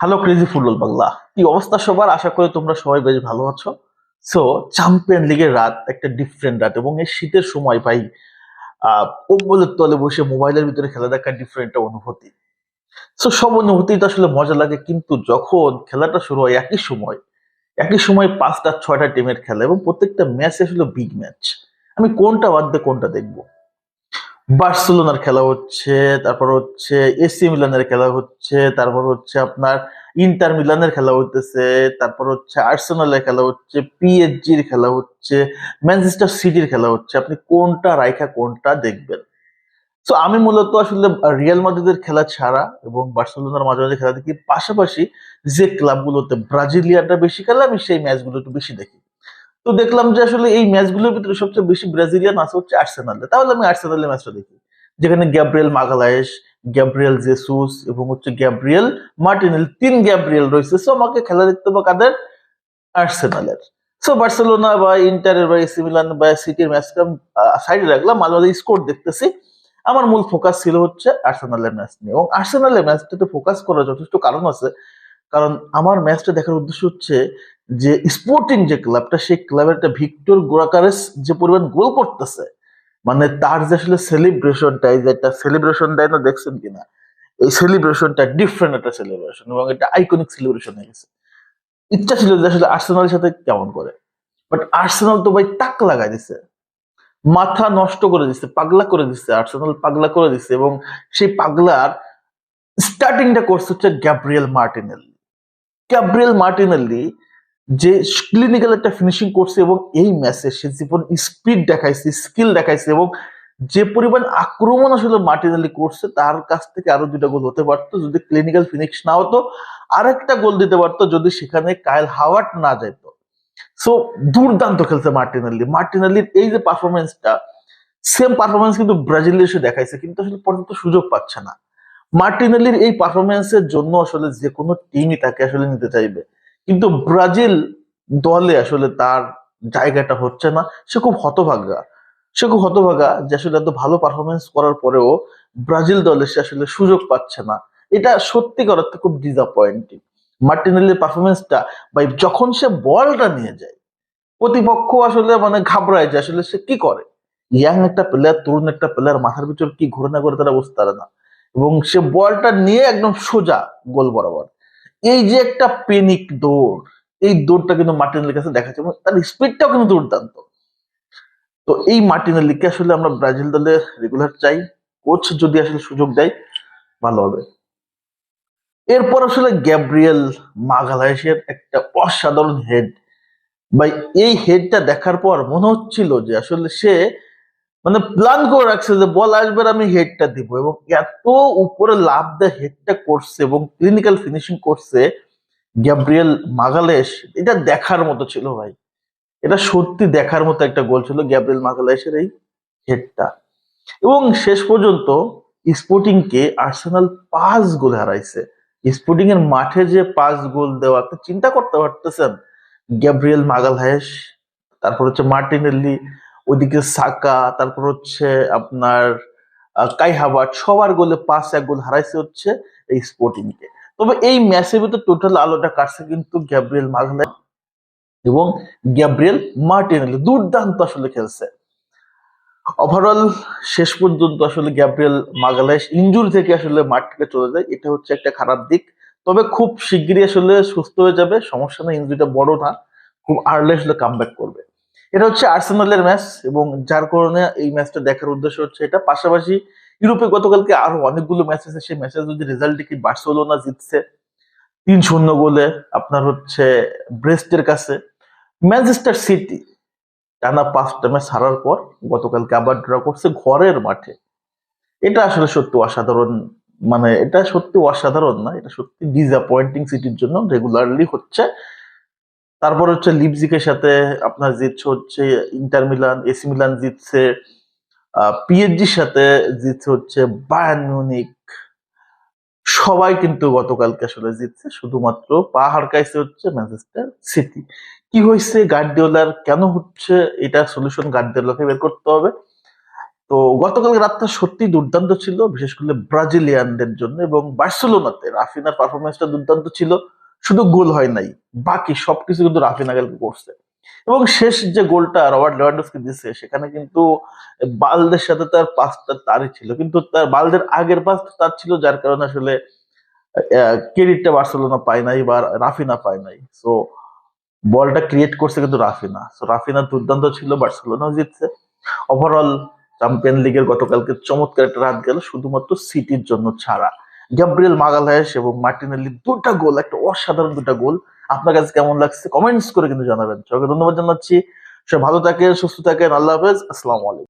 Hello crazy football Bangla. কি অবস্থা সবার? আশা করি তোমরা সবাই বেশ ভালো আছো। সো চ্যাম্পিয়ন লিগের রাত একটা ডিফারেন্ট রাত এবং এই শীতের সময় ভাই কম্বলের তলে বসে মোবাইলের ভিতরে খেলা দেখার ডিফারেন্ট অনুভূতি। সো সব অনুভূতি তো আসলে মজা লাগে, কিন্তু যখন খেলাটা শুরু হয় একই সময় একই সময় পাঁচটা, ছয়টা টিমের খেলা এবং প্রত্যেকটা ম্যাচ আসলে বিগ ম্যাচ আমি কোনটা বাদ দিয়ে কোনটা দেখব? বার্সেলোনার খেলা হচ্ছে, তারপর হচ্ছে এসি মিলানের খেলা হচ্ছে, তারপর হচ্ছে আপনার ইন্টার মিলানের খেলা হইতেছে, তারপর হচ্ছে আর্সেনালের খেলা হচ্ছে, পিএসজির খেলা হচ্ছে, ম্যানচেস্টার সিটির খেলা হচ্ছে। আপনি কোনটা রাইখা কোনটা দেখবেন। তো আমি মূলত আসলে রিয়াল মাদ্রিদের খেলা ছাড়া এবং বার্সেলোনার মাঝে মাঝে খেলা দেখি। পাশাপাশি যে ক্লাবগুলোতে ব্রাজিলিয়ানরা বেশি খেলে, আমি সেই ম্যাচগুলো একটু বেশি দেখি। তো দেখলাম যে আসলে এই ম্যাচগুলোর ভিতরে সবচেয়ে বেশি ব্রাজিলিয়ান আছে হচ্ছে আর্সেনালে। তাহলে আমি আর্সেনালের ম্যাচটা দেখি, যেখানে গ্যাব্রিয়েল মাগালায়েস গ্যাব্রিয়েল জেসুস এবং হচ্ছে গ্যাব্রিয়েল মার্টিনেল, তিন গ্যাব্রিয়েল রয়েছে। সো আমাকে খেলা দেখতে হবে কাদের? আর্সেনালের। সো বার্সেলোনা বা ইন্টারের বা এসি মিলান বা সিটির ম্যাচটা সাইডে রাখলাম, মাঝে স্কোর দেখতেছি। আমার মূল ফোকাস ছিল হচ্ছে আর্সেনালের ম্যাচ নিয়ে। এবং আর্সেনালের ম্যাচটাতে ফোকাস করার যথেষ্ট কারণ আছে। কারণ আমার ম্যাচটা দেখার উদ্দেশ্য হচ্ছে যে স্পোর্টিং যে ক্লাবটা সেই ক্লাবের একটা ভিক্টর গোরাকারেস যে পরিমাণ গোল করতেছে মানে তার যে আসলে সেলিব্রেশনটা এই যে একটা সেলিব্রেশন দেয় না, দেখছেন কিনা? এই সেলিব্রেশনটা ডিফারেন্ট একটা সেলিব্রেশন এবং এটা আইকনিক সেলিব্রেশন হয়ে গেছে। ইচ্ছা ছিল যে আসলে আর্সেনালের সাথে কেমন করে? বাট আর্সেনাল তো ভাই তাক লাগাই দিছে। মাথা নষ্ট করে দিচ্ছে পাগলা করে দিচ্ছে আর্সেনাল পাগলা করে দিচ্ছে এবং সেই পাগলার স্টার্টিংটা করছে হচ্ছে গ্যাব্রিয়েল মার্টিনেল্লি গ্যাব্রিয়েল মার্টিনেল্লি যে ক্লিনিক্যাল একটা ফিনিশিং করছে এবং এই ম্যাচে সে জীবন স্পিড দেখাইছে স্কিল দেখাইছে এবং যে পরিমাণ আক্রমণ আসলে মার্টিনেলি করছে, তার কাছ থেকে আরও দুটা গোল হতে পারতো। যদি ক্লিনিক্যাল ফিনিশ না হতো, আরেকটা গোল দিতে পারতো, যদি সেখানে কায়েল হাওয়ার্ট না যেত সো দুর্দান্ত খেলছে মার্টিনেলি মার্টিনেলির এই যে পারফরমেন্সটা সেম পারফরমেন্স কিন্তু ব্রাজিল এসে দেখাইছে, কিন্তু আসলে পর্যন্ত সুযোগ পাচ্ছে না। মার্টিনেলির এই পারফরমেন্সের জন্য আসলে যে কোনো টিমই তাকে আসলে নিতে চাইবে। কিন্তু ব্রাজিল দলে আসলে তার জায়গাটা হচ্ছে না। সে খুব হতভাগা। সে খুব হতভাগা যে আসলে এত ভালো পারফরমেন্স করার পরেও ব্রাজিল দলে সে আসলে সুযোগ পাচ্ছে না। এটা সত্যিকার অর্থে খুব ডিসঅ্যাপয়েন্টিং মার্টিনেলির পারফরমেন্সটা বা যখন সে বলটা নিয়ে যায়, প্রতিপক্ষ আসলে মানে ঘাবড়ায় যে আসলে সে কি করে? ইয়াং একটা প্লেয়ার তরুণ একটা প্লেয়ার মাথার ভিতর কি ঘুরে না করে তারা বুঝতে পারে না। এবং সে বলটা নিয়ে একদম সোজা গোল বরাবর। এই যে একটা পেনিক দৌড়, এই দৌড়টা কিন্তু মার্টিনেলির কাছে দেখা যাচ্ছে তার স্পিডটাও কিন্তু দুর্দান্ত। তো এই মার্টিনেলিকে আসলে আমরা ব্রাজিল দলে রেগুলার চাই। কোচ যদি আসলে সুযোগ দেয়, ভালো হবে। এরপর আসলে গ্যাব্রিয়েল মাগালাইসের একটা অসাধারণ হেড ভাই, এই হেডটা দেখার পর মনে হচ্ছিল যে আসলে সে মানে প্ল্যান করে রাখছে যে বল আসবে আমি হেডটা দিব এবং এত উপরে লাভ দেয় হেডটা করছে এবং ক্লিনিক্যাল ফিনিশিং করছে গ্যাব্রিয়েল মাগালেশ এটা দেখার মতো ছিল ভাই। এটা সত্যি দেখার মতো একটা গোল ছিল গ্যাব্রিয়েল মাগালেশের এই হেডটা এবং শেষ পর্যন্ত স্পোর্টিং কে আর্সেনাল পাঁচ গোল হারাইছে। স্পোর্টিং এর মাঠে যে পাঁচ গোল দেওয়া চিন্তা করতে পারতেছেন গ্যাব্রিয়েল মাগালহায়েস তারপর হচ্ছে মার্টিনেল্লি ওইদিকে সাকা তারপর হচ্ছে আপনার আহ, কাই হাবার্ট সবার গোলে পাঁচ এক গোল হারাইছে হচ্ছে এই স্পোর্টিং কে। তবে এই ম্যাচের ভিতরে টোটাল আলোটা কাটছে কিন্তু গ্যাব্রিয়েল মাগালহায়েস এবং গ্যাব্রিয়েল মার্টিনেলি দুর্দান্ত আসলে খেলছে। ওভারঅল শেষ পর্যন্ত আসলে গ্যাব্রিয়েল মাগালাইস ইনজুরি থেকে আসলে মাঠ থেকে চলে যায় এটা হচ্ছে একটা খারাপ দিক। তবে খুব শিগগিরই আসলে সুস্থ হয়ে যাবে সমস্যা না ইঞ্জুরিটা বড় না। খুব আর্লি আসলে কামব্যাক করবে। এটা হচ্ছে আর্সেনালের ম্যাচ এবং যার কারণে এই ম্যাচটা দেখার উদ্দেশ্য হচ্ছে এটা। পাশাপাশি ইউরোপে গতকালকে আরও অনেকগুলো ম্যাচ আছে। সেই ম্যাচের যদি রেজাল্ট দেখি বার্সেলোনা জিতছে, তিন শূন্য গোলে আপনার হচ্ছে ব্রেস্টের কাছে। ম্যানচেস্টার সিটি টানা পাঁচটা ম্যাচ হারার পর গতকালকে আবার ড্র করছে ঘরের মাঠে। এটা আসলে সত্যি অসাধারণ মানে এটা সত্যি অসাধারণ না, এটা সত্যি ডিসঅ্যাপয়েন্টিং সিটির জন্য রেগুলারলি হচ্ছে। তারপর হচ্ছে লিপজিকের সাথে আপনার জিতছে হচ্ছে, ইন্টার মিলান, এসি মিলান জিতছে পিএসজির সাথে জিতছে হচ্ছে বায়ার্ন মিউনিক সবাই কিন্তু গতকালকে আসলে জিতছে, শুধুমাত্র পা হারকাইছে হচ্ছে ম্যানচেস্টার সিটি। কি হয়েছে, গার্ডিওলার কেন হচ্ছে, এটা সলিউশন গার্ডিওলাকে বের করতে হবে। তো গতকাল রাতটা সত্যি দুর্দান্ত ছিল, বিশেষ করে ব্রাজিলিয়ানদের জন্য এবং বার্সেলোনাতে। রাফিনার পারফরমেন্সটা দুর্দান্ত ছিল। শুধু গোল হয় নাই, বাকি সবকিছু কিন্তু রাফিনা কালকে করছে। এবং শেষ যে গোলটা রবার্ট লেভানডস্কি দিচ্ছে সেখানে কিন্তু বালদের সাথে তার পাসটা তারই ছিল। কিন্তু তার, বালদের আগের পাস তার ছিল, যার কারণে আসলে ক্রেডিটটা বার্সেলোনা পায় নাই বা রাফিনা পায় নাই। সো বলটা ক্রিয়েট করছে কিন্তু রাফিনা। সো রাফিনা দুর্দান্ত ছিল বার্সেলোনা জিতছে। ওভারঅল চ্যাম্পিয়ন লিগের গতকালকে চমৎকার একটা রাত গেল, শুধুমাত্র সিটির জন্য ছাড়া। গ্যাব্রিয়েল মাগালহাস এবং মার্টিনেলি দুটা গোল, একটা অসাধারণ দুটা গোল। আপনার কাছে কেমন লাগছে কমেন্টস করে কিন্তু জানাবেন। সবাইকে ধন্যবাদ জানাচ্ছি। সবাই ভালো থাকেন, সুস্থ থাকেন, আল্লাহ হাফেজ। আসসালামু আলাইকুম।